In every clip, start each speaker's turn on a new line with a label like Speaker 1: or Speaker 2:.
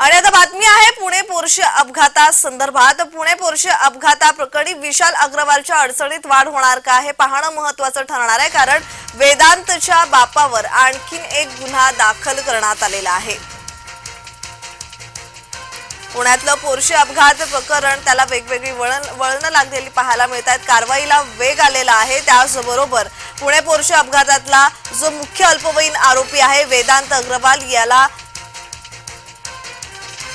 Speaker 1: आणि आता बातमी आहे पुणे पोर्शे अपघाता संदर्भात. पुणे पोर्शी अपघाता प्रकरणी विशाल अग्रवालच्या अडचणीत वाढ होणार का हे पाहणं महत्वाचं ठरणार आहे कारण वेदांतच्या बापावर आणखीन एक गुन्हा दाखल करण्यात आलेला आहे. पुण्यातलं पोर्शे अपघात प्रकरण त्याला वेगवेगळी वळण वळणं लागलेली पाहायला मिळत आहेत कारवाईला वेग आलेला आहे. त्याचबरोबर पुणे पोर्षे अपघातातला जो मुख्य अल्पवयीन आरोपी आहे वेदांत अग्रवाल याला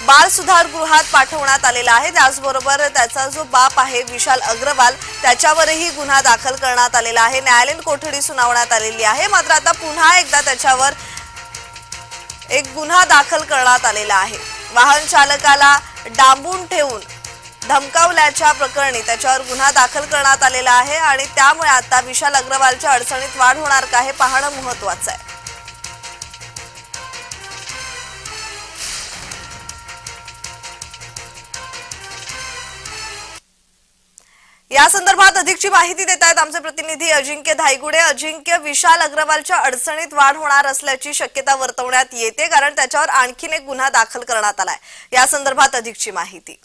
Speaker 1: बाल सुधार गृहात पाठवण्यात आलेला आहे. त्याचबरोबर त्याचा जो बाप आहे विशाल अग्रवाल त्याच्यावरही गुन्हा दाखल करण्यात आलेला आहे. न्यायालयीन कोठडी सुनावण्यात आलेली आहे. मात्र आता पुन्हा एकदा त्याच्यावर एक गुन्हा दाखल करण्यात आलेला आहे. वाहन चालकाला डांबून ठेवून धमकावल्याच्या प्रकरणी त्याच्यावर गुन्हा दाखल करण्यात आलेला आहे आणि त्यामुळे आता विशाल अग्रवालच्या अडचणीत वाढ होणार का हे पाहणं महत्वाचं आहे. या संदर्भात अधिकची माहिती देत आहेत आमचे प्रतिनिधी अजिंक्य धायगुडे. अजिंक्य विशाल अग्रवालच्या अडचणीत वाढ होणार असल्याची शक्यता वर्तवण्यात येते कारण त्याच्यावर आणखीन एक गुन्हा दाखल करण्यात आलाय. या संदर्भात अधिकची माहिती.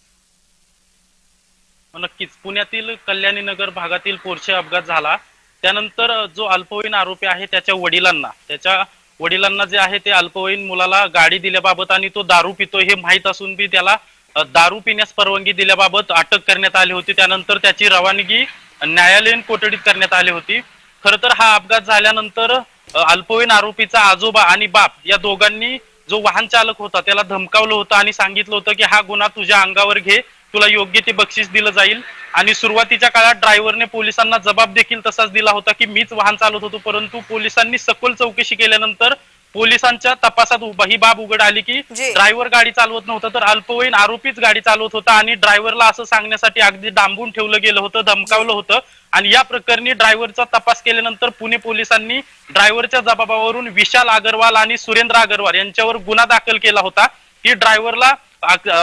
Speaker 2: हो, नक्कीच. पुण्यातील कल्याणी नगर भागातील पोरशे अपघात झाला. त्यानंतर जो अल्पवयीन आरोपी आहे त्याच्या वडिलांना त्याच्या वडिलांना जे आहे ते अल्पवयीन मुलाला गाडी दिल्याबाबत आणि तो दारू पितो हे माहीत असून बी त्याला दारू पिण्यास परवानगी दिल्याबाबत अटक करण्यात आली होती. त्यानंतर त्याची रवानगी न्यायालयीन कोठडीत करण्यात आली होती. खर तर हा अपघात झाल्यानंतर अल्पवयीन आरोपीचा आजोबा आणि बाप या दोघांनी जो वाहन चालक होता त्याला धमकावलं होतं आणि सांगितलं होतं की हा गुन्हा तुझ्या अंगावर घे तुला योग्य ते बक्षीस दिलं जाईल. आणि सुरुवातीच्या काळात ड्रायव्हरने पोलिसांना जबाब देखील तसाच दिला होता की मीच वाहन चालवत होतो. परंतु पोलिसांनी सखोल चौकशी केल्यानंतर पोलिसांच्या तपासात उभ- ही बाब उघड आली की. ड्रायव्हर गाडी चालवत नव्हता तर अल्पवयीन आरोपीच गाडी चालवत होता आणि ड्रायव्हरला असं सांगण्यासाठी अगदी डांबून ठेवलं गेलं होतं धमकावलं होतं. आणि या प्रकरणी ड्रायव्हरचा तपास केल्यानंतर पुणे पोलिसांनी ड्रायव्हरच्या जबाबावरून विशाल अगरवाल आणि सुरेंद्र अगरवाल यांच्यावर गुन्हा दाखल केला होता. की ड्रायव्हरला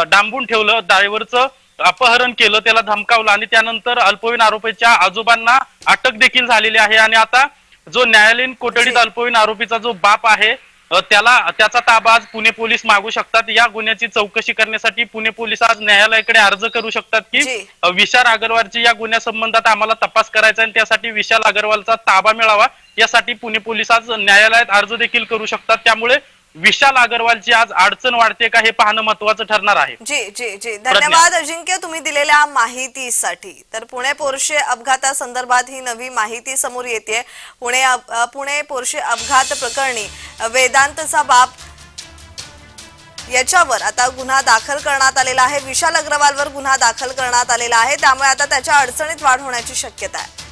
Speaker 2: डांबून ठेवलं ड्रायव्हरचं अपहरण केलं त्याला धमकावलं आणि त्यानंतर अल्पवयीन आरोपीच्या आजोबांना अटक देखील झालेली आहे. आणि आता जो न्यायालयीन कोठडीत. अल्पवयीन आरोपीचा जो बाप आहे त्याला त्याचा ताबा आज पुणे पोलीस मागू शकतात. या गुन्ह्याची चौकशी करण्यासाठी पुणे पोलीस आज न्यायालयाकडे अर्ज करू शकतात की विशाल अगरवालची या गुन्ह्यासंबंधात आम्हाला तपास करायचा आणि त्यासाठी विशाल अगरवालचा ताबा मिळावा यासाठी पुणे पोलीस आज न्यायालयात अर्ज देखील करू शकतात. त्यामुळे विशाल अगरवालची आज अडचण वाढते का हे पाहणं महत्वाचं ठरणार आहे.
Speaker 1: जी जी जी. धन्यवाद अजिंक्य तुम्ही दिलेल्या माहितीसाठी. तर पुणे पोर्शे अपघातासंदर्भात ही नवी माहिती समोर येते पुणे अप- अ, पुणे पोर्शे अपघात प्रकरणी वेदांतचा बाप याच्यावर आता गुन्हा दाखल करण्यात आलेला आहे. विशाल अग्रवालवर गुन्हा दाखल करण्यात आलेला आहे. त्यामुळे आता त्याच्या अडचणीत वाढ होण्याची शक्यता आहे.